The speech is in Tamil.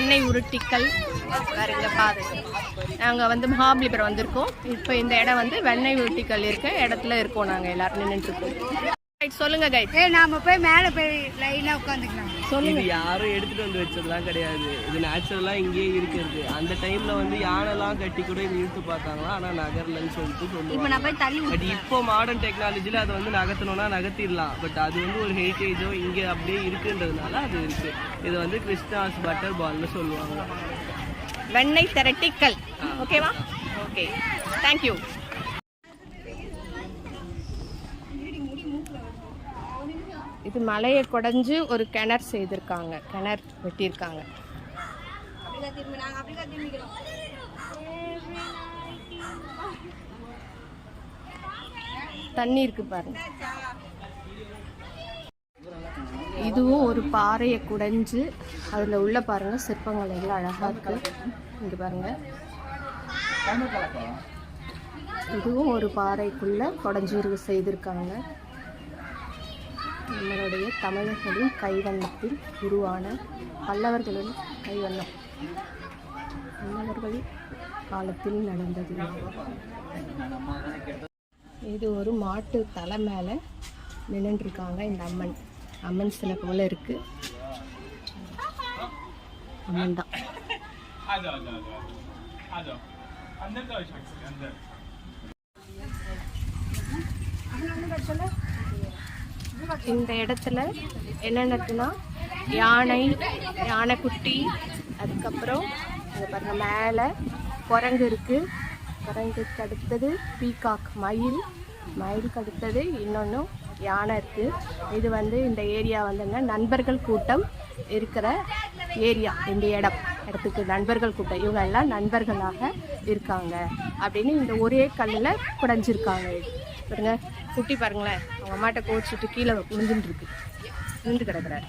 வெண்ணெய் உருட்டிக்கல். பாருங்க பாருங்க. நாங்கள் வந்து மகாபலிபுரம் வந்திருக்கோம். இப்போ இந்த இடம் வந்து வெண்ணெய் உருட்டிக்கல் இருக்க இடத்துல இருக்கோம் நாங்கள் எல்லோரும் நின்றுட்டுருக்கோம் சொல்லுங்க கைட் ஏய் நாம போய் மேலே போய் சொல்லுங்க. இது யாரும் எடுத்துட்டு வந்து வச்சதெல்லாம் கிடையாது. இது நேச்சுரலா இங்கேயே இருக்கிறது. அந்த டைம்ல வந்து யானைலாம் கட்டி கூட இது இழுத்து பார்த்தாங்களா? ஆனா நகரலன்னு சொல்லிட்டு இப்போ சொல்லுவாங்க நான் போய் தள்ளி பட் இப்போ மாடர்ன் டெக்னாலஜில அதை வந்து நகர்த்தணும்னா நகர்த்திடலாம். பட் அது வந்து ஒரு ஹெரிட்டேஜோ இங்க அப்படியே இருக்குன்றதுனால அது இருக்கு. இது வந்து கிறிஸ்டாஸ் பட்டர் பால்னு சொல்லுவாங்க. வெண்ணெய் திரட்டிக்கல். ஓகேவா ஓகே தேங்க்யூ இது மலையை குடைஞ்சு ஒரு கிணறு செய்திருக்காங்க. கிணறு வெட்டியிருக்காங்க. தண்ணி இருக்கு பாருங்க. இதுவும் ஒரு பாறையை குடைஞ்சு அதில் உள்ள பாருங்க சிற்பங்கள் எல்லாம் அழகா இருக்கு. இங்க பாருங்க. இதுவும் ஒரு பாறைக்குள்ள குடைஞ்சு இருக்கு செய்திருக்காங்க. நம்மளுடைய தமிழர்களின் கைவண்ணத்தில் உருவான பல்லவர்களின் கைவண்ணம். பல்லவர்கள் காலத்தில் நடந்தது இது. ஒரு மாட்டு தலை மேலே நின்றுருக்காங்க இந்த அம்மன். அம்மன் சிலை போல இருக்கு. அம்மன் தான். இந்த இடத்துல என்னென்ன இருக்குன்னா யானை யானைக்குட்டி அதுக்கப்புறம் இங்க பாருங்க மேலே குரங்கு இருக்குது குரங்குக்கு அடுத்தது பீகாக் மயில். மயிலுக்கு அடுத்தது இன்னொன்றும் யானை இருக்குது இது வந்து இந்த ஏரியா வந்துங்க நண்பர்கள் கூட்டம் இருக்கிற ஏரியா இந்த இடம். இடத்துக்கு நண்பர்கள் கூட்டம். இவங்க எல்லாம் நண்பர்களாக இருக்காங்க. அப்படின்னு இந்த ஒரே கல்லில் குடைஞ்சிருக்காங்க பாருங்கள் குட்டி பாருங்களேன். அவங்க அம்மாட்ட கோச்சிட்டு கீழே முடிஞ்சுட்டு இருக்கு. விழுந்து கிடக்குறாரு.